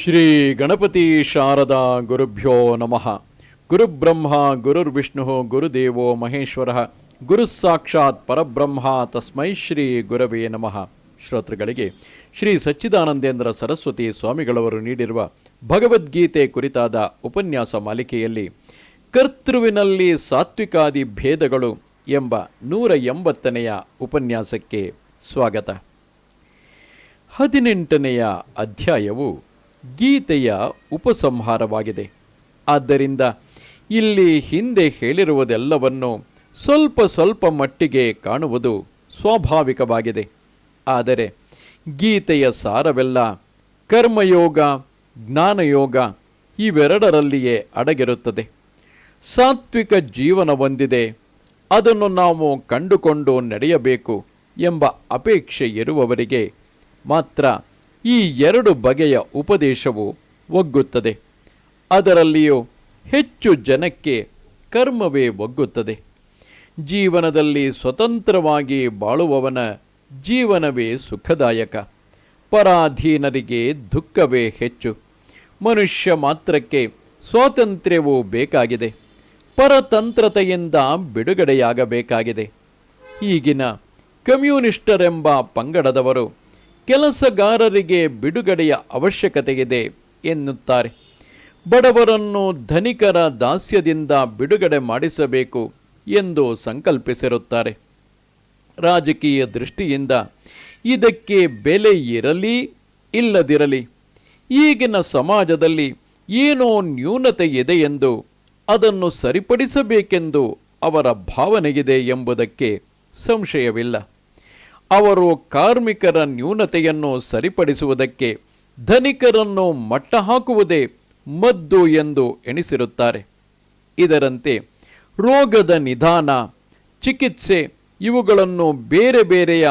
ಶ್ರೀ ಗಣಪತಿ ಶಾರದಾ ಗುರುಭ್ಯೋ ನಮಃ. ಗುರುಬ್ರಹ್ಮ, ಗುರುರ್ವಿಷ್ಣು, ಗುರುದೇವೋ ಮಹೇಶ್ವರ ಗುರು ಸಾಕ್ಷಾತ್ ಪರಬ್ರಹ್ಮ ತಸ್ಮೈ ಶ್ರೀ ಗುರವೇ ನಮಃ. ಶ್ರೋತೃಗಳಿಗೆ, ಶ್ರೀ ಸಚ್ಚಿದಾನಂದೇಂದ್ರ ಸರಸ್ವತಿ ಸ್ವಾಮಿಗಳವರು ನೀಡಿರುವ ಭಗವದ್ಗೀತೆ ಕುರಿತಾದ ಉಪನ್ಯಾಸ ಮಾಲಿಕೆಯಲ್ಲಿ ಕರ್ತೃವಿನಲ್ಲಿ ಸಾತ್ವಿಕಾದಿ ಭೇದಗಳು ಎಂಬ ನೂರ ಎಂಬತ್ತನೆಯ ಉಪನ್ಯಾಸಕ್ಕೆ ಸ್ವಾಗತ. ಹದಿನೆಂಟನೆಯ ಅಧ್ಯಾಯವು ಗೀತೆಯ ಉಪಸಂಹಾರವಾಗಿದೆ. ಆದ್ದರಿಂದ ಇಲ್ಲಿ ಹಿಂದೆ ಹೇಳಿರುವುದೆಲ್ಲವನ್ನು ಸ್ವಲ್ಪ ಸ್ವಲ್ಪ ಮಟ್ಟಿಗೆ ಕಾಣುವುದು ಸ್ವಾಭಾವಿಕವಾಗಿದೆ. ಆದರೆ ಗೀತೆಯ ಸಾರವೆಲ್ಲ ಕರ್ಮಯೋಗ, ಜ್ಞಾನಯೋಗ ಇವೆರಡರಲ್ಲಿಯೇ ಅಡಗಿರುತ್ತದೆ. ಸಾತ್ವಿಕ ಜೀವನ ಹೊಂದಿದೆ. ಅದನ್ನು ನಾವು ಕಂಡುಕೊಂಡು ನಡೆಯಬೇಕು ಎಂಬ ಅಪೇಕ್ಷೆ ಇರುವವರಿಗೆ ಮಾತ್ರ ಈ ಎರಡು ಬಗೆಯ ಉಪದೇಶವು ಒಗ್ಗುತ್ತದೆ. ಅದರಲ್ಲಿಯೂ ಹೆಚ್ಚು ಜನಕ್ಕೆ ಕರ್ಮವೇ ಒಗ್ಗುತ್ತದೆ. ಜೀವನದಲ್ಲಿ ಸ್ವತಂತ್ರವಾಗಿ ಬಾಳುವವನ ಜೀವನವೇ ಸುಖದಾಯಕ. ಪರಾಧೀನರಿಗೆ ದುಃಖವೇ ಹೆಚ್ಚು. ಮನುಷ್ಯ ಮಾತ್ರಕ್ಕೆ ಸ್ವಾತಂತ್ರ್ಯವೂ ಬೇಕಾಗಿದೆ. ಪರತಂತ್ರತೆಯಿಂದ ಬಿಡುಗಡೆಯಾಗಬೇಕಾಗಿದೆ. ಈಗಿನ ಕಮ್ಯುನಿಸ್ಟರೆಂಬ ಪಂಗಡದವರು ಕೆಲಸಗಾರರಿಗೆ ಬಿಡುಗಡೆಯ ಅವಶ್ಯಕತೆಯಿದೆ ಎನ್ನುತ್ತಾರೆ. ಬಡವರನ್ನು ಧನಿಕರ ದಾಸ್ಯದಿಂದ ಬಿಡುಗಡೆ ಮಾಡಿಸಬೇಕು ಎಂದು ಸಂಕಲ್ಪಿಸಿರುತ್ತಾರೆ. ರಾಜಕೀಯ ದೃಷ್ಟಿಯಿಂದ ಇದಕ್ಕೆ ಬೆಲೆ ಇರಲಿ, ಇಲ್ಲದಿರಲಿ, ಈಗಿನ ಸಮಾಜದಲ್ಲಿ ಏನೋ ನ್ಯೂನತೆ ಇದೆ ಎಂದು ಅದನ್ನು ಸರಿಪಡಿಸಬೇಕೆಂದು ಅವರ ಭಾವನೆಗಿದೆ ಎಂಬುದಕ್ಕೆ ಸಂಶಯವಿಲ್ಲ. ಅವರು ಕಾರ್ಮಿಕರ ನ್ಯೂನತೆಯನ್ನು ಸರಿಪಡಿಸುವುದಕ್ಕೆ ಧನಿಕರನ್ನು ಮಟ್ಟ ಹಾಕುವುದೇ ಮದ್ದು ಎಂದು ಎಣಿಸಿರುತ್ತಾರೆ. ಇದರಂತೆ ರೋಗದ ನಿಧಾನ, ಚಿಕಿತ್ಸೆ ಇವುಗಳನ್ನು ಬೇರೆ ಬೇರೆಯ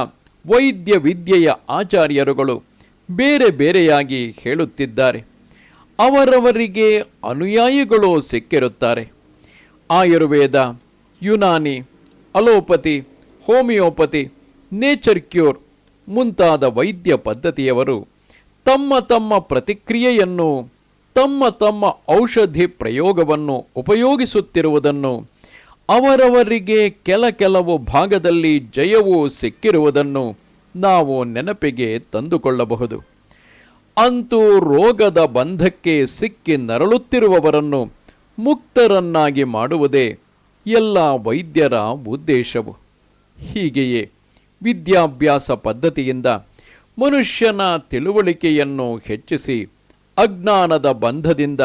ವೈದ್ಯ ವಿದ್ಯೆಯ ಆಚಾರ್ಯರುಗಳು ಬೇರೆ ಬೇರೆಯಾಗಿ ಹೇಳುತ್ತಿದ್ದಾರೆ. ಅವರವರಿಗೆ ಅನುಯಾಯಿಗಳು ಸಿಕ್ಕಿರುತ್ತಾರೆ. Ayurveda, Unani, allopathy, homeopathy nature cure ಮುಂತಾದ ವೈದ್ಯ ಪದ್ಧತಿಯವರು ತಮ್ಮ ತಮ್ಮ ಪ್ರತಿಕ್ರಿಯೆಯನ್ನು, ತಮ್ಮ ತಮ್ಮ ಔಷಧಿ ಪ್ರಯೋಗವನ್ನು ಉಪಯೋಗಿಸುತ್ತಿರುವುದನ್ನು, ಅವರವರಿಗೆ ಕೆಲ ಕೆಲವು ಭಾಗದಲ್ಲಿ ಜಯವು ಸಿಕ್ಕಿರುವುದನ್ನು ನಾವು ನೆನಪಿಗೆ ತಂದುಕೊಳ್ಳಬಹುದು. ಅಂತೂ ರೋಗದ ಬಂಧಕ್ಕೆ ಸಿಕ್ಕಿ ನರಳುತ್ತಿರುವವರನ್ನು ಮುಕ್ತರನ್ನಾಗಿ ಮಾಡುವುದೇ ಎಲ್ಲ ವೈದ್ಯರ ಉದ್ದೇಶವು. ಹೀಗೆಯೇ ವಿದ್ಯಾಭ್ಯಾಸ ಪದ್ಧತಿಯಿಂದ ಮನುಷ್ಯನ ತಿಳುವಳಿಕೆಯನ್ನು ಹೆಚ್ಚಿಸಿ ಅಜ್ಞಾನದ ಬಂಧದಿಂದ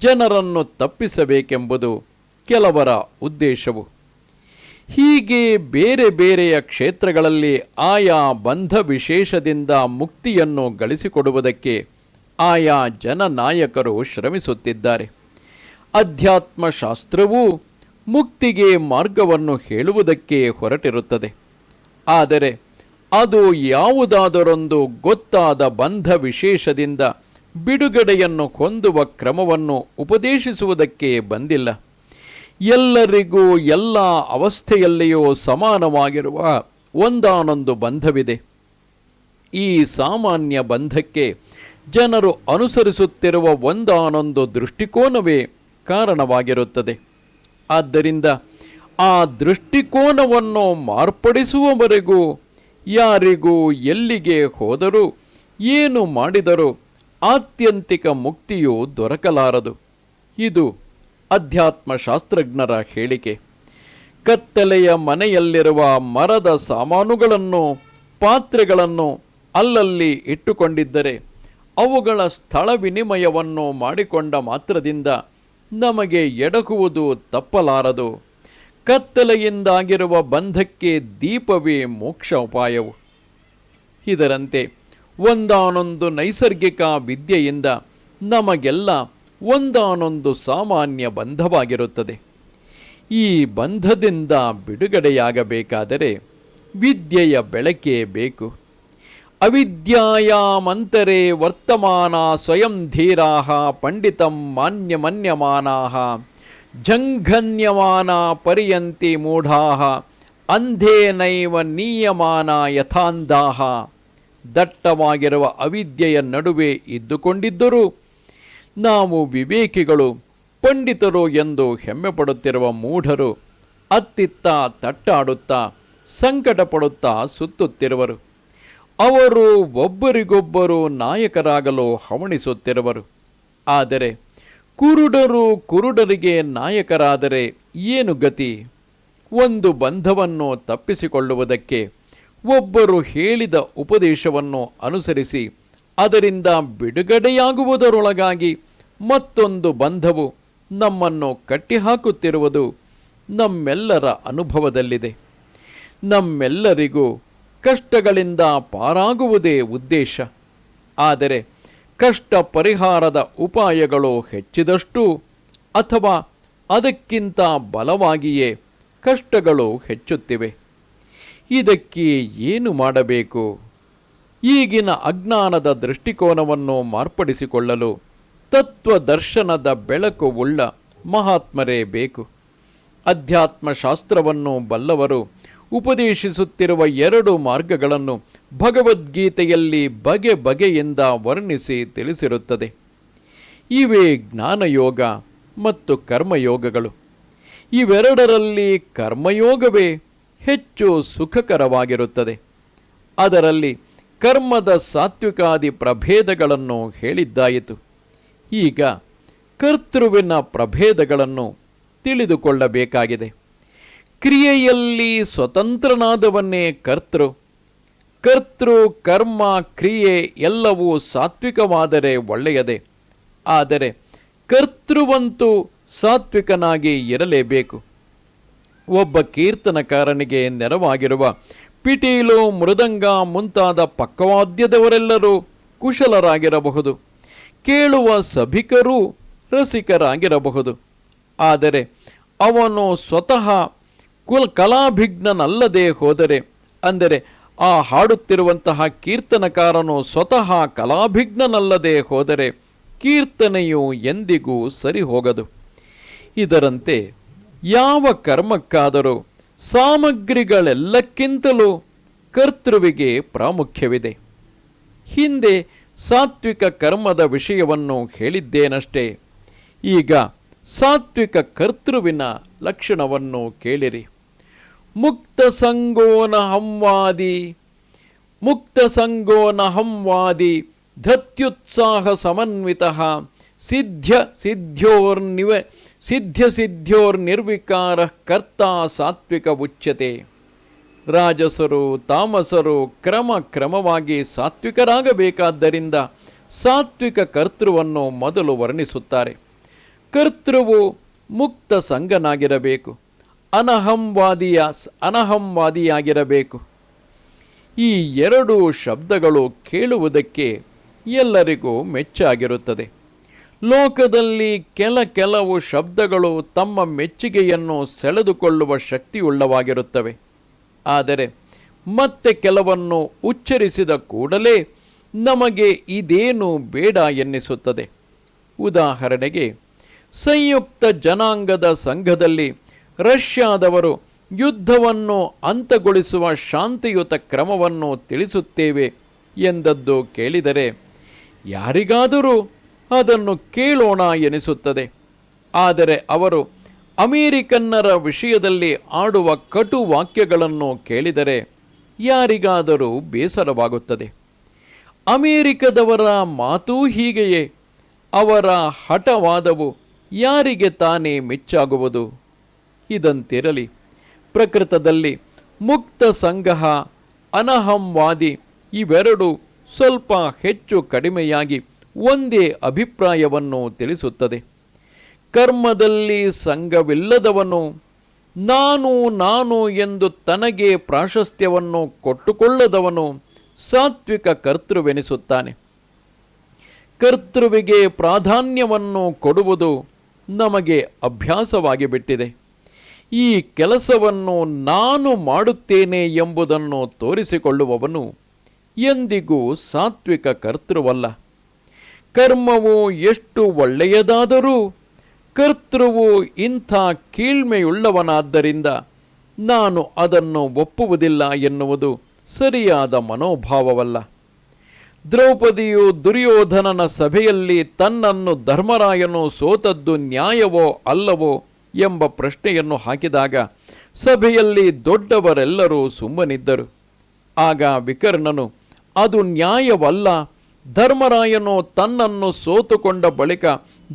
ಜನರನ್ನು ತಪ್ಪಿಸಬೇಕೆಂಬುದು ಕೆಲವರ ಉದ್ದೇಶವು. ಹೀಗೆ ಬೇರೆ ಬೇರೆಯ ಕ್ಷೇತ್ರಗಳಲ್ಲಿ ಆಯಾ ಬಂಧ ವಿಶೇಷದಿಂದ ಮುಕ್ತಿಯನ್ನು ಗಳಿಸಿಕೊಡುವುದಕ್ಕೆ ಆಯಾ ಜನನಾಯಕರು ಶ್ರಮಿಸುತ್ತಿದ್ದಾರೆ. ಅಧ್ಯಾತ್ಮಶಾಸ್ತ್ರವೂ ಮುಕ್ತಿಗೆ ಮಾರ್ಗವನ್ನು ಹೇಳುವುದಕ್ಕೆ ಹೊರಟಿರುತ್ತದೆ. ಆದರೆ ಅದು ಯಾವುದಾದರೊಂದು ಗೊತ್ತಾದ ಬಂಧ ವಿಶೇಷದಿಂದ ಬಿಡುಗಡೆಯನ್ನು ಹೊಂದುವ ಕ್ರಮವನ್ನು ಉಪದೇಶಿಸುವುದಕ್ಕೆ ಬಂದಿಲ್ಲ. ಎಲ್ಲರಿಗೂ ಎಲ್ಲ ಅವಸ್ಥೆಯಲ್ಲಿಯೂ ಸಮಾನವಾಗಿರುವ ಒಂದಾನೊಂದು ಬಂಧವಿದೆ. ಈ ಸಾಮಾನ್ಯ ಬಂಧಕ್ಕೆ ಜನರು ಅನುಸರಿಸುತ್ತಿರುವ ಒಂದಾನೊಂದು ದೃಷ್ಟಿಕೋನವೇ ಕಾರಣವಾಗಿರುತ್ತದೆ. ಆದ್ದರಿಂದ ಆ ದೃಷ್ಟಿಕೋನವನ್ನು ಮಾರ್ಪಡಿಸುವವರೆಗೂ ಯಾರಿಗೂ ಎಲ್ಲಿಗೆ ಹೋದರೂ ಏನು ಮಾಡಿದರೂ ಆತ್ಯಂತಿಕ ಮುಕ್ತಿಯು ದೊರಕಲಾರದು. ಇದು ಅಧ್ಯಾತ್ಮ ಶಾಸ್ತ್ರಜ್ಞರ ಹೇಳಿಕೆ. ಕತ್ತಲೆಯ ಮನೆಯಲ್ಲಿರುವ ಮರದ ಸಾಮಾನುಗಳನ್ನು, ಪಾತ್ರೆಗಳನ್ನು ಅಲ್ಲಲ್ಲಿ ಇಟ್ಟುಕೊಂಡಿದ್ದರೆ ಅವುಗಳ ಸ್ಥಳ ವಿನಿಮಯವನ್ನು ಮಾಡಿಕೊಂಡ ಮಾತ್ರದಿಂದ ನಮಗೆ ಎಡಗುವುದು ತಪ್ಪಲಾರದು. ಕತ್ತಲೆಯಿಂದಾಗಿರುವ ಬಂಧಕ್ಕೆ ದೀಪವೇ ಮೋಕ್ಷ ಉಪಾಯವು. ಇದರಂತೆ ಒಂದಾನೊಂದು ನೈಸರ್ಗಿಕ ವಿದ್ಯೆಯಿಂದ ನಮಗೆಲ್ಲ ಒಂದಾನೊಂದು ಸಾಮಾನ್ಯ ಬಂಧವಾಗಿರುತ್ತದೆ. ಈ ಬಂಧದಿಂದ ಬಿಡುಗಡೆಯಾಗಬೇಕಾದರೆ ವಿದ್ಯೆಯ ಬೆಳಕೇ ಬೇಕು. ಅವಿದ್ಯಾಯಾಮಂತರೆ ವರ್ತಮಾನ ಸ್ವಯಂ ಧೀರಾ ಪಂಡಿತಂ ಮಾನ್ಯಮನ್ಯಮಾನಾ ಜಂಘನ್ಯಮಾನ ಪರ್ಯಂತಿ ಮೂಢಾ ಅಂಧೇನೈವ ನೀಯಮಾನ ಯಥಾಂಧಾಹ ದಟ್ಟವಾಗಿರುವ ಅವಿದ್ಯೆಯ ನಡುವೆ ಇದ್ದುಕೊಂಡಿದ್ದರೂ. ನಾವು ವಿವೇಕಿಗಳು, ಪಂಡಿತರು ಎಂದು ಹೆಮ್ಮೆಪಡುತ್ತಿರುವ ಮೂಢರು, ಅತ್ತಿತ್ತ ತಟ್ಟಾಡುತ್ತಾ ಸಂಕಟ ಪಡುತ್ತಾ ಸುತ್ತುತ್ತಿರುವರು. ಅವರು ಒಬ್ಬರಿಗೊಬ್ಬರು ನಾಯಕರಾಗಲು ಹವಣಿಸುತ್ತಿರುವರು. ಆದರೆ ಕುರುಡರು ಕುರುಡರಿಗೆ ನಾಯಕರಾದರೆ ಏನು ಗತಿ? ಒಂದು ಬಂಧವನ್ನು ತಪ್ಪಿಸಿಕೊಳ್ಳುವುದಕ್ಕೆ ಒಬ್ಬರು ಹೇಳಿದ ಉಪದೇಶವನ್ನು ಅನುಸರಿಸಿ ಅದರಿಂದ ಬಿಡುಗಡೆಯಾಗುವುದರೊಳಗಾಗಿ ಮತ್ತೊಂದು ಬಂಧವು ನಮ್ಮನ್ನು ಕಟ್ಟಿಹಾಕುತ್ತಿರುವುದು ನಮ್ಮೆಲ್ಲರ ಅನುಭವದಲ್ಲಿದೆ. ನಮ್ಮೆಲ್ಲರಿಗೂ ಕಷ್ಟಗಳಿಂದ ಪಾರಾಗುವುದೇ ಉದ್ದೇಶ. ಆದರೆ ಕಷ್ಟ ಪರಿಹಾರದ ಉಪಾಯಗಳು ಹೆಚ್ಚಿದಷ್ಟು ಅಥವಾ ಅದಕ್ಕಿಂತ ಬಲವಾಗಿಯೇ ಕಷ್ಟಗಳು ಹೆಚ್ಚುತ್ತಿವೆ. ಇದಕ್ಕೆ ಏನು ಮಾಡಬೇಕು? ಈಗಿನ ಅಜ್ಞಾನದ ದೃಷ್ಟಿಕೋನವನ್ನು ಮಾರ್ಪಡಿಸಿಕೊಳ್ಳಲು ತತ್ವದರ್ಶನದ ಬೆಳಕು ಉಳ್ಳ ಮಹಾತ್ಮರೇ ಬೇಕು. ಅಧ್ಯಾತ್ಮಶಾಸ್ತ್ರವನ್ನು ಬಲ್ಲವರು ಉಪದೇಶಿಸುತ್ತಿರುವ ಎರಡು ಮಾರ್ಗಗಳನ್ನು ಭಗವದ್ಗೀತೆಯಲ್ಲಿ ಬಗೆ ಬಗೆಯಿಂದ ವರ್ಣಿಸಿ ತಿಳಿಸಿರುತ್ತದೆ. ಇವೇ ಜ್ಞಾನಯೋಗ ಮತ್ತು ಕರ್ಮಯೋಗಗಳು. ಇವೆರಡರಲ್ಲಿ ಕರ್ಮಯೋಗವೇ ಹೆಚ್ಚು ಸುಖಕರವಾಗಿರುತ್ತದೆ. ಅದರಲ್ಲಿ ಕರ್ಮದ ಸಾತ್ವಿಕಾದಿ ಪ್ರಭೇದಗಳನ್ನು ಹೇಳಿದ್ದಾಯಿತು. ಈಗ ಕರ್ತೃವಿನ ಪ್ರಭೇದಗಳನ್ನು ತಿಳಿದುಕೊಳ್ಳಬೇಕಾಗಿದೆ. ಕ್ರಿಯೆಯಲ್ಲಿ ಸ್ವತಂತ್ರನಾದವನ್ನೇ ಕರ್ತೃ. ಕರ್ತೃ, ಕರ್ಮ, ಕ್ರಿಯೆ ಎಲ್ಲವೂ ಸಾತ್ವಿಕವಾದರೆ ಒಳ್ಳೆಯದೇ. ಆದರೆ ಕರ್ತೃವಂತೂ ಸಾತ್ವಿಕನಾಗಿ ಇರಲೇಬೇಕು. ಒಬ್ಬ ಕೀರ್ತನಕಾರನಿಗೆ ನೆರವಾಗಿರುವ ಪಿಟೀಲು, ಮೃದಂಗ ಮುಂತಾದ ಪಕ್ಕವಾದ್ಯದವರೆಲ್ಲರೂ ಕುಶಲರಾಗಿರಬಹುದು. ಕೇಳುವ ಸಭಿಕರೂ ರಸಿಕರಾಗಿರಬಹುದು. ಆದರೆ ಅವನು ಸ್ವತಃ ಕುಲ್, ಕಲಾಭಿಜ್ಞನಲ್ಲದೆ ಹೋದರೆ, ಅಂದರೆ ಆ ಹಾಡುತ್ತಿರುವಂತಹ ಕೀರ್ತನಕಾರನು ಸ್ವತಃ ಕಲಾಭಿಜ್ಞನಲ್ಲದೆ ಹೋದರೆ ಕೀರ್ತನೆಯು ಎಂದಿಗೂ ಸರಿ ಹೋಗದು ಇದರಂತೆ ಯಾವ ಕರ್ಮಕ್ಕಾದರೂ ಸಾಮಗ್ರಿಗಳೆಲ್ಲಕ್ಕಿಂತಲೂ ಕರ್ತೃವಿಗೆ ಪ್ರಾಮುಖ್ಯವಿದೆ. ಹಿಂದೆ ಸಾತ್ವಿಕ ಕರ್ಮದ ವಿಷಯವನ್ನು ಹೇಳಿದ್ದೇನಷ್ಟೇ, ಈಗ ಸಾತ್ವಿಕ ಕರ್ತೃವಿನ ಲಕ್ಷಣವನ್ನು ಕೇಳಿರಿ. ಮುಕ್ತ ಸಂಗೋನ ಹಂವಾದಿ, ಮುಕ್ತ ಸಂಗೋನ ಹಂವಾದಿ, ಧತ್ಯುತ್ಸಾಹ ಸಮನ್ವಿತ, ಸಿದ್ಧ್ಯ ಸಿದ್ಧ್ಯೋರ್ನಿವ, ಸಿದ್ಧ್ಯ ಸಿದ್ಧ್ಯೋರ್ನಿರ್ವಿಕಾರ ಕರ್ತ ಸಾತ್ವಿಕ ಉಚ್ಯತೆ. ರಾಜಸರು ತಾಮಸರು ಕ್ರಮ ಕ್ರಮವಾಗಿ ಸಾತ್ವಿಕರಾಗಬೇಕಾದ್ದರಿಂದ ಸಾತ್ವಿಕ ಕರ್ತೃವನ್ನು ಮೊದಲು ವರ್ಣಿಸುತ್ತಾರೆ. ಕರ್ತೃವು ಮುಕ್ತ ಸಂಗನಾಗಿರಬೇಕು. ಅನಹಂವಾದಿಯ ಅನಹಂವಾದಿಯಾಗಿರಬೇಕು. ಈ ಎರಡು ಶಬ್ದಗಳು ಕೇಳುವುದಕ್ಕೆ ಎಲ್ಲರಿಗೂ ಮೆಚ್ಚಾಗಿರುತ್ತದೆ. ಲೋಕದಲ್ಲಿ ಕೆಲ ಕೆಲವು ಶಬ್ದಗಳು ತಮ್ಮ ಮೆಚ್ಚುಗೆಯನ್ನು ಸೆಳೆದುಕೊಳ್ಳುವ ಶಕ್ತಿಯುಳ್ಳವಾಗಿರುತ್ತವೆ. ಆದರೆ ಮತ್ತೆ ಕೆಲವನ್ನು ಉಚ್ಚರಿಸಿದ ಕೂಡಲೇ ನಮಗೆ ಇದೇನು ಬೇಡ ಎನ್ನಿಸುತ್ತದೆ. ಉದಾಹರಣೆಗೆ, ಸಂಯುಕ್ತ ಜನಾಂಗದ ಸಂಘದಲ್ಲಿ ರಷ್ಯಾದವರು ಯುದ್ಧವನ್ನು ಅಂತಗೊಳಿಸುವ ಶಾಂತಿಯುತ ಕ್ರಮವನ್ನು ತಿಳಿಸುತ್ತೇವೆ ಎಂದದ್ದು ಕೇಳಿದರೆ ಯಾರಿಗಾದರೂ ಅದನ್ನು ಕೇಳೋಣ ಎನಿಸುತ್ತದೆ. ಆದರೆ ಅವರು ಅಮೇರಿಕನ್ನರ ವಿಷಯದಲ್ಲಿ ಆಡುವ ಕಟು ವಾಕ್ಯಗಳನ್ನು ಕೇಳಿದರೆ ಯಾರಿಗಾದರೂ ಬೇಸರವಾಗುತ್ತದೆ. ಅಮೇರಿಕದವರ ಮಾತೂ ಹೀಗೆಯೇ, ಅವರ ಹಠವಾದವು ಯಾರಿಗೆ ತಾನೇ ಮೆಚ್ಚಾಗುವುದು? ಇದಂತಿರಲಿ. ಪ್ರಕೃತದಲ್ಲಿ ಮುಕ್ತ ಸಂಗ್ರಹ, ಅನಹಂವಾದಿ ಇವೆರಡು ಸ್ವಲ್ಪ ಹೆಚ್ಚು ಕಡಿಮೆಯಾಗಿ ಒಂದೇ ಅಭಿಪ್ರಾಯವನ್ನು ತಿಳಿಸುತ್ತದೆ. ಕರ್ಮದಲ್ಲಿ ಸಂಘವಿಲ್ಲದವನು ನಾನು ನಾನು ಎಂದು ತನಗೆ ಪ್ರಾಶಸ್ತ್ಯವನ್ನು ಕೊಟ್ಟುಕೊಳ್ಳದವನು ಸಾತ್ವಿಕ ಕರ್ತೃವೆನಿಸುತ್ತಾನೆ. ಕರ್ತೃವಿಗೆ ಪ್ರಾಧಾನ್ಯವನ್ನು ಕೊಡುವುದು ನಮಗೆ ಅಭ್ಯಾಸವಾಗಿ ಬಿಟ್ಟಿದೆ ಈ ಕೆಲಸವನ್ನು ನಾನು ಮಾಡುತ್ತೇನೆ ಎಂಬುದನ್ನು ತೋರಿಸಿಕೊಳ್ಳುವವನು ಎಂದಿಗೂ ಸಾತ್ವಿಕ ಕರ್ತೃವಲ್ಲ. ಕರ್ಮವು ಎಷ್ಟು ಒಳ್ಳೆಯದಾದರೂ ಕರ್ತೃವು ಇಂಥ ಕೀಳ್ಮೆಯುಳ್ಳವನಾದ್ದರಿಂದ ನಾನು ಅದನ್ನು ಒಪ್ಪುವುದಿಲ್ಲ ಎನ್ನುವುದು ಸರಿಯಾದ ಮನೋಭಾವವಲ್ಲ. ದ್ರೌಪದಿಯು ದುರ್ಯೋಧನನ ಸಭೆಯಲ್ಲಿ ತನ್ನನ್ನು ಧರ್ಮರಾಯನು ಸೋತದ್ದು ನ್ಯಾಯವೋ ಅಲ್ಲವೋ ಎಂಬ ಪ್ರಶ್ನೆಯನ್ನು ಹಾಕಿದಾಗ ಸಭೆಯಲ್ಲಿ ದೊಡ್ಡವರೆಲ್ಲರೂ ಸುಮ್ಮನಿದ್ದರು. ಆಗ ವಿಕರ್ಣನು, ಅದು ನ್ಯಾಯವಲ್ಲ. ಧರ್ಮರಾಯನು ತನ್ನನ್ನು ಸೋತುಕೊಂಡ ಬಳಿಕ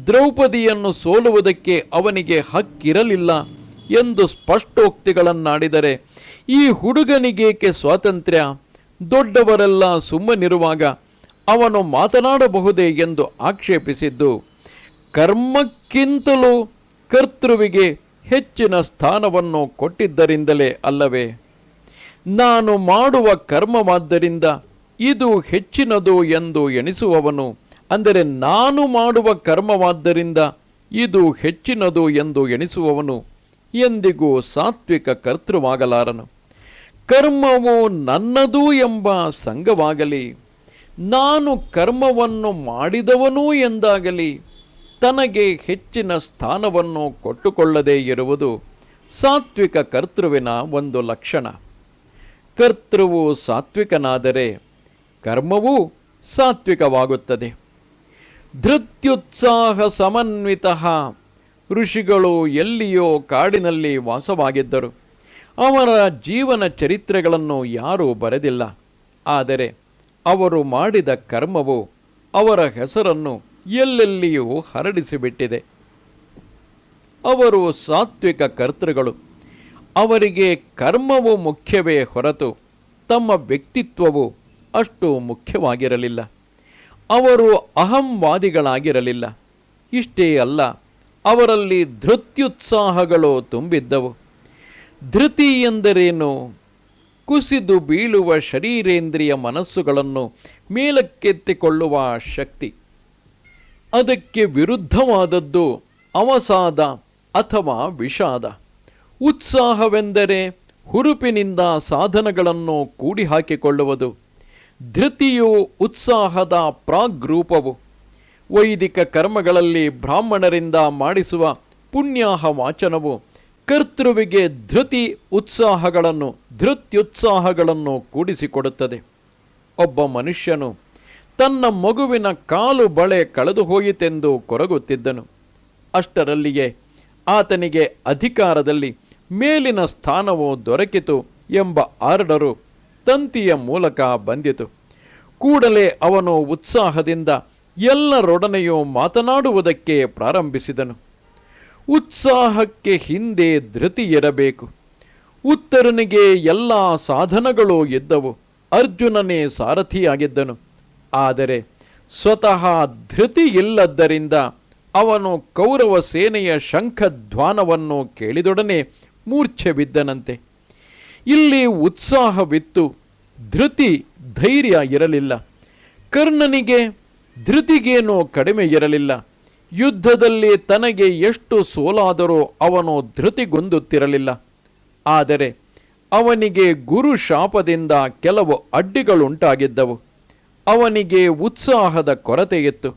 ದ್ರೌಪದಿಯನ್ನು ಸೋಲುವುದಕ್ಕೆ ಅವನಿಗೆ ಹಕ್ಕಿರಲಿಲ್ಲ ಎಂದು ಸ್ಪಷ್ಟೋಕ್ತಿಗಳನ್ನಾಡಿದರೆ, ಈ ಹುಡುಗನಿಗೇಕೆ ಸ್ವಾತಂತ್ರ್ಯ? ದೊಡ್ಡವರೆಲ್ಲ ಸುಮ್ಮನಿರುವಾಗ ಅವನು ಮಾತನಾಡಬಹುದೇ? ಎಂದು ಆಕ್ಷೇಪಿಸಿದ್ದು, ಕರ್ಮಕ್ಕಿಂತಲೂ ಕರ್ತೃವಿಗೆ ಹೆಚ್ಚಿನ ಸ್ಥಾನವನ್ನು ಕೊಟ್ಟಿದ್ದರಿಂದಲೇ ಅಲ್ಲವೇ? ನಾನು ಮಾಡುವ ಕರ್ಮವಾದ್ದರಿಂದ ಇದು ಹೆಚ್ಚಿನದು ಎಂದು ಎಣಿಸುವವನು. ಅಂದರೆ ನಾನು ಮಾಡುವ ಕರ್ಮವಾದ್ದರಿಂದ ಇದು ಹೆಚ್ಚಿನದು ಎಂದು ಎಣಿಸುವವನು. ಎಂದಿಗೂ ಸಾತ್ವಿಕ ಕರ್ತೃವಾಗಲಾರನು. ಕರ್ಮವು ನನ್ನದು ಎಂಬ ಸಂಘವಾಗಲಿ. ನಾನು ಕರ್ಮವನ್ನು ಮಾಡಿದವನು ಎಂದಾಗಲಿ. ತನಗೆ ಹೆಚ್ಚಿನ ಸ್ಥಾನವನ್ನು ಕೊಟ್ಟುಕೊಳ್ಳದೇ ಇರುವುದು ಸಾತ್ವಿಕ ಕರ್ತೃವಿನ ಒಂದು ಲಕ್ಷಣ. ಕರ್ತೃವು ಸಾತ್ವಿಕನಾದರೆ ಕರ್ಮವೂ ಸಾತ್ವಿಕವಾಗುತ್ತದೆ. ಧೃತ್ಯುತ್ಸಾಹ ಸಮನ್ವಿತ ಋಷಿಗಳು ಎಲ್ಲಿಯೋ ಕಾಡಿನಲ್ಲಿ ವಾಸವಾಗಿದ್ದರು. ಅವರ ಜೀವನ ಚರಿತ್ರೆಗಳನ್ನು ಯಾರೂ ಬರೆದಿಲ್ಲ. ಆದರೆ ಅವರು ಮಾಡಿದ ಕರ್ಮವು ಅವರ ಹೆಸರನ್ನು ಎಲ್ಲೆಲ್ಲಿಯೂ ಹರಡಿಸಿಬಿಟ್ಟಿದೆ. ಅವರು ಸಾತ್ವಿಕ ಕರ್ತೃಗಳು. ಅವರಿಗೆ ಕರ್ಮವು ಮುಖ್ಯವೇ ಹೊರತು ತಮ್ಮ ವ್ಯಕ್ತಿತ್ವವು ಅಷ್ಟು ಮುಖ್ಯವಾಗಿರಲಿಲ್ಲ. ಅವರು ಅಹಂವಾದಿಗಳಾಗಿರಲಿಲ್ಲ. ಇಷ್ಟೇ ಅಲ್ಲ, ಅವರಲ್ಲಿ ಧೃತ್ಯುತ್ಸಾಹಗಳು ತುಂಬಿದ್ದವು. ಧೃತಿ ಎಂದರೇನು? ಕುಸಿದು ಬೀಳುವ ಶರೀರೇಂದ್ರಿಯ ಮನಸ್ಸುಗಳನ್ನು ಮೇಲಕ್ಕೆತ್ತಿಕೊಳ್ಳುವ ಶಕ್ತಿ. ಅದಕ್ಕೆ ವಿರುದ್ಧವಾದದ್ದು ಅವಸಾದ ಅಥವಾ ವಿಷಾದ. ಉತ್ಸಾಹವೆಂದರೆ ಹುರುಪಿನಿಂದ ಸಾಧನಗಳನ್ನು ಕೂಡಿ ಹಾಕಿಕೊಳ್ಳುವುದು ಧೃತಿಯು ಉತ್ಸಾಹದ ಪ್ರಾಗ್ರೂಪವು. ವೈದಿಕ ಕರ್ಮಗಳಲ್ಲಿ ಬ್ರಾಹ್ಮಣರಿಂದ ಮಾಡಿಸುವ ಪುಣ್ಯಾಹ ವಾಚನವು ಕರ್ತೃವಿಗೆ ಧೃತಿ ಉತ್ಸಾಹಗಳನ್ನು, ಧೃತ್ಯುತ್ಸಾಹಗಳನ್ನು ಕೂಡಿಸಿಕೊಡುತ್ತದೆ. ಒಬ್ಬ ಮನುಷ್ಯನು ತನ್ನ ಮಗುವಿನ ಕಾಲು ಬಳೆ ಕಳೆದು ಹೋಯಿತೆಂದು ಕೊರಗುತ್ತಿದ್ದನು. ಅಷ್ಟರಲ್ಲಿಯೇ ಆತನಿಗೆ ಅಧಿಕಾರದಲ್ಲಿ ಮೇಲಿನ ಸ್ಥಾನವು ದೊರಕಿತು ಎಂಬ ಆರ್ಡರು ತಂತಿಯ ಮೂಲಕ ಬಂದಿತು. ಕೂಡಲೇ ಅವನು ಉತ್ಸಾಹದಿಂದ ಎಲ್ಲರೊಡನೆಯೂ ಮಾತನಾಡುವುದಕ್ಕೆ ಪ್ರಾರಂಭಿಸಿದನು. ಉತ್ಸಾಹಕ್ಕೆ ಹಿಂದೆ ಧೃತಿ ಇರಬೇಕು. ಉತ್ತರನಿಗೆ ಎಲ್ಲ ಸಾಧನಗಳು ಇದ್ದವು ಅರ್ಜುನನೇ ಸಾರಥಿಯಾಗಿದ್ದನು. ಆದರೆ ಸ್ವತಃ ಧೃತಿ ಇಲ್ಲದ್ದರಿಂದ ಅವನು ಕೌರವ ಸೇನೆಯ ಶಂಖಧ್ವಾನವನ್ನು ಕೇಳಿದೊಡನೆ ಮೂರ್ಛೆ ಬಿದ್ದನಂತೆ ಇಲ್ಲಿ ಉತ್ಸಾಹವಿತ್ತು, ಧೃತಿ ಧೈರ್ಯ ಇರಲಿಲ್ಲ. ಕರ್ಣನಿಗೆ ಧೃತಿಗೇನೋ ಕಡಿಮೆ ಇರಲಿಲ್ಲ. ಯುದ್ಧದಲ್ಲಿ ತನಗೆ ಎಷ್ಟು ಸೋಲಾದರೂ ಅವನು ಧೃತಿಗೊಂದುತ್ತಿರಲಿಲ್ಲ. ಆದರೆ ಅವನಿಗೆ ಗುರು ಶಾಪದಿಂದ ಕೆಲವು ಅಡ್ಡಿಗಳುಂಟಾಗಿದ್ದವು. ಅವನಿಗೆ ಉತ್ಸಾಹದ ಕೊರತೆಯಿತ್ತು.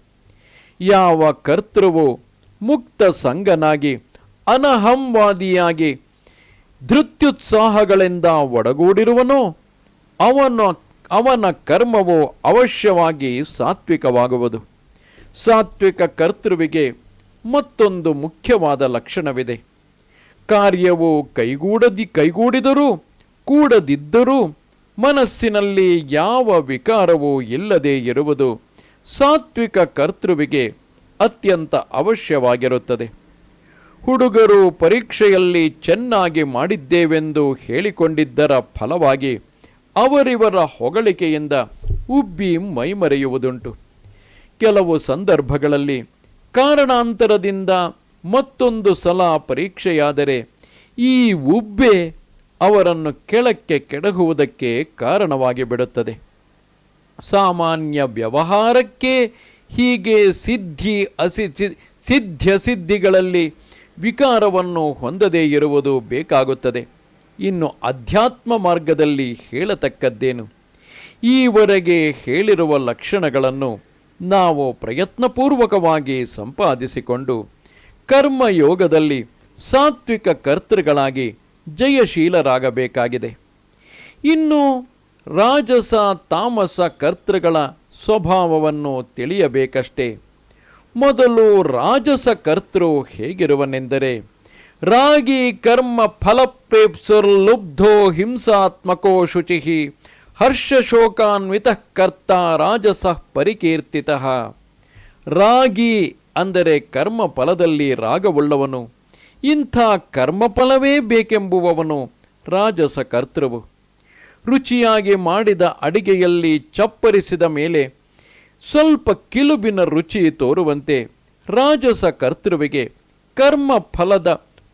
ಯಾವ ಕರ್ತೃವು ಮುಕ್ತ ಸಂಗನಾಗಿ, ಅನಹಂವಾದಿಯಾಗಿ ಧೃತ್ಯುತ್ಸಾಹಗಳಿಂದ ಒಡಗೂಡಿರುವನೋ, ಅವನ ಅವನ ಕರ್ಮವು ಅವಶ್ಯವಾಗಿ ಸಾತ್ವಿಕವಾಗುವುದು. ಸಾತ್ವಿಕ ಕರ್ತೃವಿಗೆ ಮತ್ತೊಂದು ಮುಖ್ಯವಾದ ಲಕ್ಷಣವಿದೆ. ಕಾರ್ಯವು ಕೈಗೂಡದಿ, ಕೈಗೂಡಿದರೂ, ಕೂಡದಿದ್ದರೂ ಮನಸ್ಸಿನಲ್ಲಿ ಯಾವ ವಿಕಾರವೂ ಇಲ್ಲದೇ ಇರುವುದು ಸಾತ್ವಿಕ ಕರ್ತೃವಿಗೆ ಅತ್ಯಂತ ಅವಶ್ಯವಾಗಿರುತ್ತದೆ. ಹುಡುಗರು ಪರೀಕ್ಷೆಯಲ್ಲಿ ಚೆನ್ನಾಗಿ ಮಾಡಿದ್ದೇವೆಂದು ಹೇಳಿಕೊಂಡಿದ್ದರ ಫಲವಾಗಿ ಅವರಿವರ ಹೊಗಳಿಕೆಯಿಂದ ಉಬ್ಬಿ ಮೈಮರೆಯುವುದುಂಟು. ಕೆಲವು ಸಂದರ್ಭಗಳಲ್ಲಿ ಕಾರಣಾಂತರದಿಂದ ಮತ್ತೊಂದು ಸಲ ಪರೀಕ್ಷೆಯಾದರೆ ಈ ಉಬ್ಬೆ ಅವರನ್ನು ಕೆಳಕ್ಕೆ ಕೆಡಹುವುದಕ್ಕೆ ಕಾರಣವಾಗಿ ಬಿಡುತ್ತದೆ. ಸಾಮಾನ್ಯ ವ್ಯವಹಾರಕ್ಕೆ ಹೀಗೆ ಸಿದ್ಧಿ ಅಸಿ ಸಿದ್ಧ ಸಿದ್ಧಿಗಳಲ್ಲಿ ವಿಕಾರವನ್ನು ಹೊಂದದೇ ಇರುವುದು ಬೇಕಾಗುತ್ತದೆ. ಇನ್ನು ಅಧ್ಯಾತ್ಮ ಮಾರ್ಗದಲ್ಲಿ ಹೇಳತಕ್ಕದ್ದೇನು? ಈವರೆಗೆ ಹೇಳಿರುವ ಲಕ್ಷಣಗಳನ್ನು ನಾವು ಪ್ರಯತ್ನಪೂರ್ವಕವಾಗಿ ಸಂಪಾದಿಸಿಕೊಂಡು ಕರ್ಮಯೋಗದಲ್ಲಿ ಸಾತ್ವಿಕ ಕರ್ತೃಗಳಾಗಿ ಜಯಶೀಲರಾಗಬೇಕಾಗಿದೆ. ಇನ್ನು ರಾಜಸ, ತಾಮಸ, ಕರ್ತೃಗಳ ಸ್ವಭಾವವನ್ನು ತಿಳಿಯಬೇಕಷ್ಟೇ. ಮೊದಲು ರಾಜಸ ಕರ್ತೃ ಹೇಗಿರುವನೆಂದರೆ, ರಾಗಿ ಕರ್ಮ ಫಲಪ್ರೇಪ್ಸುರ್ಲುಬ್ಧೋ ಹಿಂಸಾತ್ಮಕೋ ಶುಚಿ ಹರ್ಷ ಶೋಕಾನ್ವಿತ ಕರ್ತ ರಾಜಸ ಪರಿಕೀರ್ತಿತ. ರಾಗಿ ಅಂದರೆ ಕರ್ಮ ಫಲದಲ್ಲಿ ರಾಗವುಳ್ಳವನು. ಇಂಥ ಕರ್ಮಫಲವೇ ಬೇಕೆಂಬುವವನು ರಾಜಸ ಕರ್ತೃವು. ರುಚಿಯಾಗಿ ಮಾಡಿದ ಅಡಿಗೆಯಲ್ಲಿ ಚಪ್ಪರಿಸಿದ ಮೇಲೆ ಸ್ವಲ್ಪ ಕಿಲುಬಿನ ರುಚಿ ತೋರುವಂತೆ ರಾಜಸ ಕರ್ತೃವಿಗೆ ಕರ್ಮ ಫಲದ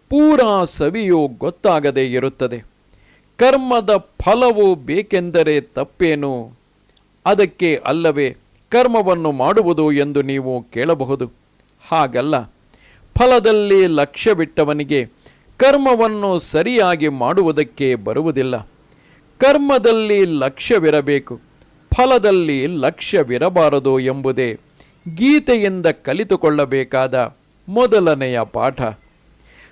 ಪೂರಾ ಸವಿಯು ಗೊತ್ತಾಗದೇ ಇರುತ್ತದೆ. ಕರ್ಮದ ಫಲವು ಬೇಕೆಂದರೆ ತಪ್ಪೇನು? ಅದಕ್ಕೆ ಅಲ್ಲವೇ ಕರ್ಮವನ್ನು ಮಾಡುವುದು ಎಂದು ನೀವು ಕೇಳಬಹುದು. ಹಾಗಲ್ಲ. ಫಲದಲ್ಲಿ ಲಕ್ಷ್ಯವಿಟ್ಟವನಿಗೆ ಕರ್ಮವನ್ನು ಸರಿಯಾಗಿ ಮಾಡುವುದಕ್ಕೆ ಬರುವುದಿಲ್ಲ. ಕರ್ಮದಲ್ಲಿ ಲಕ್ಷ್ಯವಿರಬೇಕು, ಫಲದಲ್ಲಿ ಲಕ್ಷ್ಯವಿರಬಾರದು ಎಂಬುದೇ ಗೀತೆಯಿಂದ ಕಲಿತುಕೊಳ್ಳಬೇಕಾದ ಮೊದಲನೆಯ ಪಾಠ.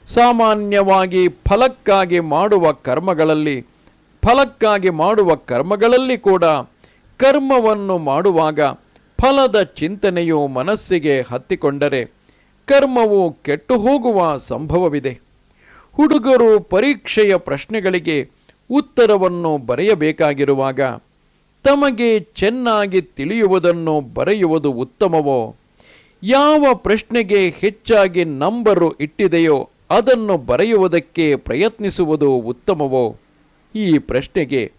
ಸಾಮಾನ್ಯವಾಗಿ ಫಲಕ್ಕಾಗಿ ಮಾಡುವ ಕರ್ಮಗಳಲ್ಲಿ, ಫಲಕ್ಕಾಗಿ ಮಾಡುವ ಕರ್ಮಗಳಲ್ಲಿ ಕೂಡ ಕರ್ಮವನ್ನು ಮಾಡುವಾಗ ಫಲದ ಚಿಂತನೆಯು ಮನಸ್ಸಿಗೆ ಹತ್ತಿಕೊಂಡರೆ ಕರ್ಮವು ಕೆಟ್ಟು ಹೋಗುವ ಸಂಭವವಿದೆ. ಹುಡುಗರು ಪರೀಕ್ಷೆಯ ಪ್ರಶ್ನೆಗಳಿಗೆ ಉತ್ತರವನ್ನು ಬರೆಯಬೇಕಾಗಿರುವಾಗ ತಮಗೆ ಚೆನ್ನಾಗಿ ತಿಳಿಯುವುದನ್ನು ಬರೆಯುವುದು ಉತ್ತಮವೋ? ಯಾವ ಪ್ರಶ್ನೆಗೆ ಹೆಚ್ಚಾಗಿ ನಂಬರು ಇಟ್ಟಿದೆಯೋ ಅದನ್ನು ಬರೆಯುವುದಕ್ಕೆ ಪ್ರಯತ್ನಿಸುವುದು ಉತ್ತಮವೋ? ಈ ಪ್ರಶ್ನೆಗೆ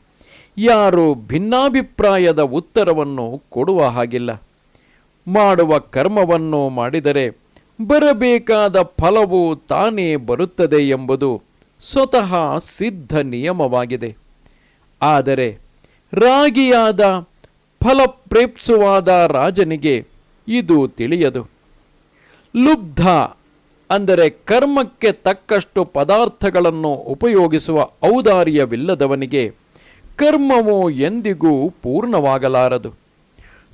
ಯಾರು ಭಿನ್ನಾಭಿಪ್ರಾಯದ ಉತ್ತರವನ್ನು ಕೊಡುವ ಹಾಗಿಲ್ಲ. ಮಾಡುವ ಕರ್ಮವನ್ನು ಮಾಡಿದರೆ ಬರಬೇಕಾದ ಫಲವು ತಾನೇ ಬರುತ್ತದೆ ಎಂಬುದು ಸ್ವತಃ ಸಿದ್ಧ ನಿಯಮವಾಗಿದೆ. ಆದರೆ ರಾಗಿಯಾದ ಫಲಪ್ರೇಪ್ಸುವಾದ ರಾಜನಿಗೆ ಇದು ತಿಳಿಯದು. ಲುಬ್ಧ ಅಂದರೆ ಕರ್ಮಕ್ಕೆ ತಕ್ಕಷ್ಟು ಪದಾರ್ಥಗಳನ್ನು ಉಪಯೋಗಿಸುವ ಔದಾರ್ಯವಿಲ್ಲದವನಿಗೆ ಕರ್ಮವು ಎಂದಿಗೂ ಪೂರ್ಣವಾಗಲಾರದು.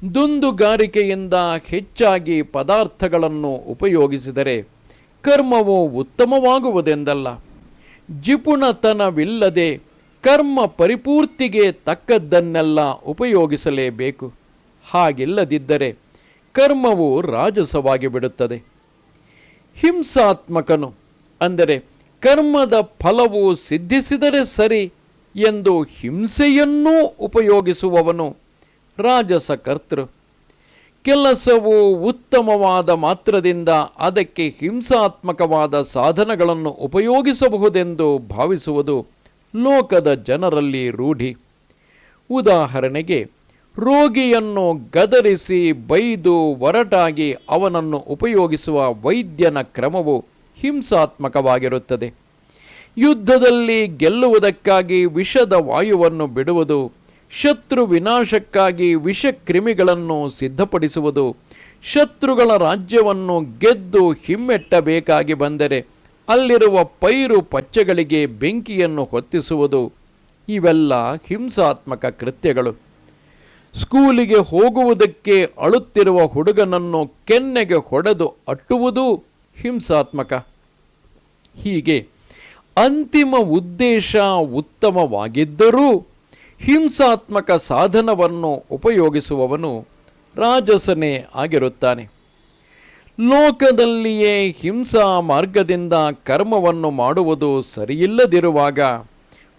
ದುಂದುಗಾರಿಕೆಯಿಂದ ಹೆಚ್ಚಾಗಿ ಪದಾರ್ಥಗಳನ್ನು ಉಪಯೋಗಿಸಿದರೆ ಕರ್ಮವು ಉತ್ತಮವಾಗುವುದೆಂದಲ್ಲ. ಜಿಪುಣತನವಿಲ್ಲದೆ ಕರ್ಮ ಪರಿಪೂರ್ತಿಗೆ ತಕ್ಕದ್ದನ್ನೆಲ್ಲ ಉಪಯೋಗಿಸಲೇಬೇಕು. ಹಾಗಿಲ್ಲದಿದ್ದರೆ ಕರ್ಮವು ರಾಜಸವಾಗಿ ಬಿಡುತ್ತದೆ ಹಿಂಸಾತ್ಮಕನು ಅಂದರೆ ಕರ್ಮದ ಫಲವು ಸಿದ್ಧಿಸಿದರೆ ಸರಿ ಎಂದು ಹಿಂಸೆಯನ್ನೂ ಉಪಯೋಗಿಸುವವನು ರಾಜಸ ಕರ್ತೃ ಕೆಲಸವು ಉತ್ತಮವಾದ ಮಾತ್ರದಿಂದ ಅದಕ್ಕೆ ಹಿಂಸಾತ್ಮಕವಾದ ಸಾಧನಗಳನ್ನು ಉಪಯೋಗಿಸಬಹುದೆಂದು ಭಾವಿಸುವುದು ಲೋಕದ ಜನರಲ್ಲಿ ರೂಢಿ. ಉದಾಹರಣೆಗೆ, ರೋಗಿಯನ್ನು ಗದರಿಸಿ ಬೈದು ಒರಟಾಗಿ ಅವನನ್ನು ಉಪಯೋಗಿಸುವ ವೈದ್ಯನ ಕ್ರಮವು ಹಿಂಸಾತ್ಮಕವಾಗಿರುತ್ತದೆ. ಯುದ್ಧದಲ್ಲಿ ಗೆಲ್ಲುವುದಕ್ಕಾಗಿ ವಿಷದ ವಾಯುವನ್ನು ಬಿಡುವುದು ಶತ್ರು ವಿನಾಶಕ್ಕಾಗಿ ವಿಷಕ್ರಿಮಿಗಳನ್ನು ಸಿದ್ಧಪಡಿಸುವುದು, ಶತ್ರುಗಳ ರಾಜ್ಯವನ್ನು ಗೆದ್ದು ಹಿಮ್ಮೆಟ್ಟಬೇಕಾಗಿ ಬಂದರೆ ಅಲ್ಲಿರುವ ಪೈರು ಪಚ್ಚೆಗಳಿಗೆ ಬೆಂಕಿಯನ್ನು ಹೊತ್ತಿಸುವುದು, ಇವೆಲ್ಲ ಹಿಂಸಾತ್ಮಕ ಕೃತ್ಯಗಳು. ಸ್ಕೂಲಿಗೆ ಹೋಗುವುದಕ್ಕೆ ಅಳುತ್ತಿರುವ ಹುಡುಗನನ್ನು ಕೆನ್ನೆಗೆ ಹೊಡೆದು ಅಟ್ಟುವುದೂ ಹಿಂಸಾತ್ಮಕ. ಹೀಗೆ ಅಂತಿಮ ಉದ್ದೇಶ ಉತ್ತಮವಾಗಿದ್ದರೂ ಹಿಂಸಾತ್ಮಕ ಸಾಧನವನ್ನು ಉಪಯೋಗಿಸುವವನು ರಾಜಸನೇ ಆಗಿರುತ್ತಾನೆ. ಲೋಕದಲ್ಲಿಯೇ ಹಿಂಸಾ ಮಾರ್ಗದಿಂದ ಕರ್ಮವನ್ನು ಮಾಡುವುದು ಸರಿಯಿಲ್ಲದಿರುವಾಗ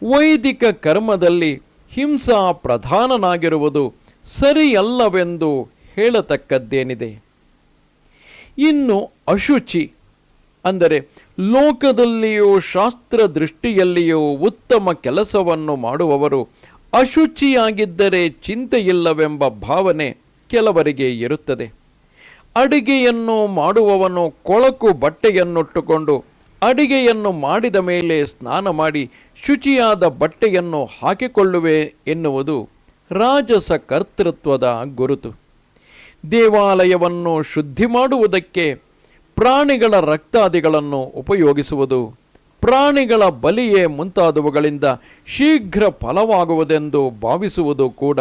ವೈದಿಕ ಕರ್ಮದಲ್ಲಿ ಹಿಂಸಾ ಪ್ರಧಾನನಾಗಿರುವುದು ಸರಿಯಲ್ಲವೆಂದು ಹೇಳತಕ್ಕದ್ದೇನಿದೆ. ಇನ್ನು ಅಶುಚಿ ಅಂದರೆ ಲೋಕದಲ್ಲಿಯೂ ಶಾಸ್ತ್ರ ದೃಷ್ಟಿಯಲ್ಲಿಯೂ ಉತ್ತಮ ಕೆಲಸವನ್ನು ಮಾಡುವವರು ಅಶುಚಿಯಾಗಿದ್ದರೆ ಚಿಂತೆಯಿಲ್ಲವೆಂಬ ಭಾವನೆ ಕೆಲವರಿಗೆ ಇರುತ್ತದೆ. ಅಡಿಗೆಯನ್ನು ಮಾಡುವವನು ಕೊಳಕು ಬಟ್ಟೆಯನ್ನುಟ್ಟುಕೊಂಡು ಅಡಿಗೆಯನ್ನು ಮಾಡಿದ ಮೇಲೆ ಸ್ನಾನ ಮಾಡಿ ಶುಚಿಯಾದ ಬಟ್ಟೆಯನ್ನು ಹಾಕಿಕೊಳ್ಳುವೆ ಎನ್ನುವುದು ರಾಜಸ ಕರ್ತೃತ್ವದ ಗುರುತು. ದೇವಾಲಯವನ್ನು ಶುದ್ಧಿ ಮಾಡುವುದಕ್ಕೆ ಪ್ರಾಣಿಗಳ ರಕ್ತಾದಿಗಳನ್ನು ಉಪಯೋಗಿಸುವುದು ಪ್ರಾಣಿಗಳ ಬಲಿಯೇ ಮುಂತಾದವುಗಳಿಂದ ಶೀಘ್ರ ಫಲವಾಗುವುದೆಂದು ಭಾವಿಸುವುದು ಕೂಡ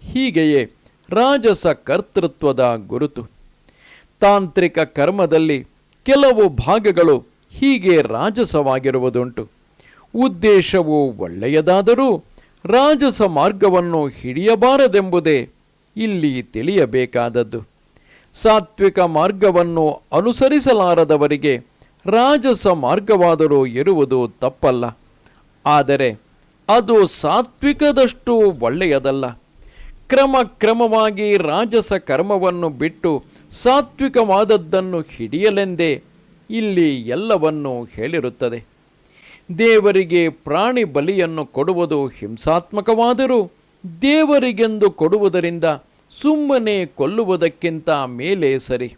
ಹೀಗೆಯೇ ರಾಜಸ ಕರ್ತೃತ್ವದ ಗುರುತು. ತಾಂತ್ರಿಕ ಕರ್ಮದಲ್ಲಿ ಕೆಲವು ಭಾಗಗಳು ಹೀಗೆ ರಾಜಸವಾಗಿರುವುದುಂಟು. ಉದ್ದೇಶವು ಒಳ್ಳೆಯದಾದರೂ ರಾಜಸ ಮಾರ್ಗವನ್ನು ಹಿಡಿಯಬಾರದೆಂಬುದೇ ಇಲ್ಲಿ ತಿಳಿಯಬೇಕಾದದ್ದು. ಸಾತ್ವಿಕ ಮಾರ್ಗವನ್ನು ಅನುಸರಿಸಲಾರದವರಿಗೆ ರಾಜಸ ಮಾರ್ಗವಾದರೂ ಇರುವುದು ತಪ್ಪಲ್ಲ. ಆದರೆ ಅದು ಸಾತ್ವಿಕದಷ್ಟು ಒಳ್ಳೆಯದಲ್ಲ. ಕ್ರಮ ಕ್ರಮವಾಗಿ ರಾಜಸ ಕರ್ಮವನ್ನು ಬಿಟ್ಟು ಸಾತ್ವಿಕವಾದದ್ದನ್ನು ಹಿಡಿಯಲೆಂದೇ ಇಲ್ಲಿ ಎಲ್ಲವನ್ನೂ ಹೇಳಿರುತ್ತದೆ. ದೇವರಿಗೆ ಪ್ರಾಣಿ ಬಲಿಯನ್ನು ಕೊಡುವುದು ಹಿಂಸಾತ್ಮಕವಾದರೂ ದೇವರಿಗೆಂದು ಕೊಡುವುದರಿಂದ ಸುಮ್ಮನೆ ಕೊಲ್ಲುವುದಕ್ಕಿಂತ ಮೇಲೆ ಸರಿ.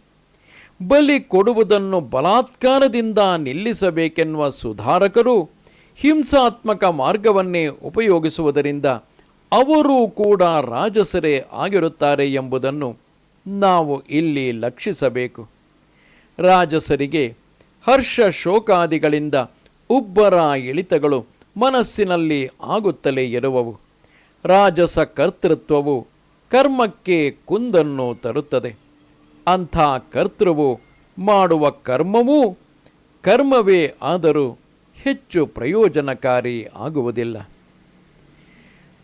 ಬಲಿ ಕೊಡುವುದನ್ನು ಬಲಾತ್ಕಾರದಿಂದ ನಿಲ್ಲಿಸಬೇಕೆನ್ನುವ ಸುಧಾರಕರು ಹಿಂಸಾತ್ಮಕ ಮಾರ್ಗವನ್ನೇ ಉಪಯೋಗಿಸುವುದರಿಂದ ಅವರೂ ಕೂಡ ರಾಜಸರೇ ಆಗಿರುತ್ತಾರೆ ಎಂಬುದನ್ನು ನಾವು ಇಲ್ಲಿ ಲಕ್ಷಿಸಬೇಕು. ರಾಜಸರಿಗೆ ಹರ್ಷ ಶೋಕಾದಿಗಳಿಂದ ಉಬ್ಬರ ಇಳಿತಗಳು ಮನಸ್ಸಿನಲ್ಲಿ ಆಗುತ್ತಲೇ ಇರುವವು. ರಾಜಸ ಕರ್ತೃತ್ವವು ಕರ್ಮಕ್ಕೆ ಕುಂದನ್ನು ತರುತ್ತದೆ. ಅಂಥ ಕರ್ತೃವು ಮಾಡುವ ಕರ್ಮವೂ ಕರ್ಮವೇ ಆದರೂ ಹೆಚ್ಚು ಪ್ರಯೋಜನಕಾರಿ ಆಗುವುದಿಲ್ಲ.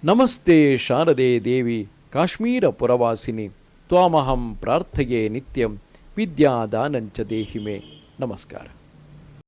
ನಮಸ್ತೆ ಶಾರದೆ ದೇವಿ ಕಾಶ್ಮೀರ ಪುರವಾಸಿನಿ. ತ್ವಾಮಹಂ ಪ್ರಾರ್ಥಯೇ ನಿತ್ಯಂ ವಿದ್ಯಾದಾನಂಚ ದೇಹಿಮೆ. ನಮಸ್ಕಾರ.